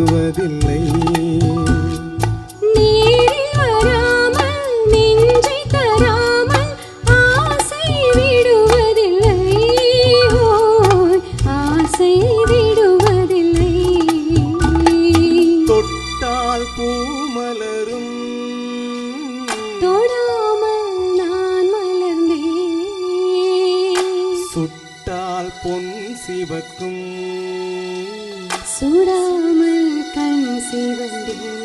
விடுவதில்லை. பூமலரும். தொடாமல் நான் மலர்ந்தேன். சுட்டால் பொன் சிவக்கும். சுடாமல் see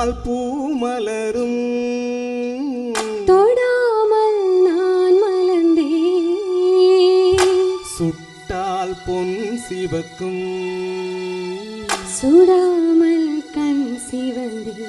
தொட்டால் பூ மலரும் தொடாமல் நான் மலர்ந்தே சுட்டால் பொன் சிவக்கும். சுடாமல் கண் சிவந்தே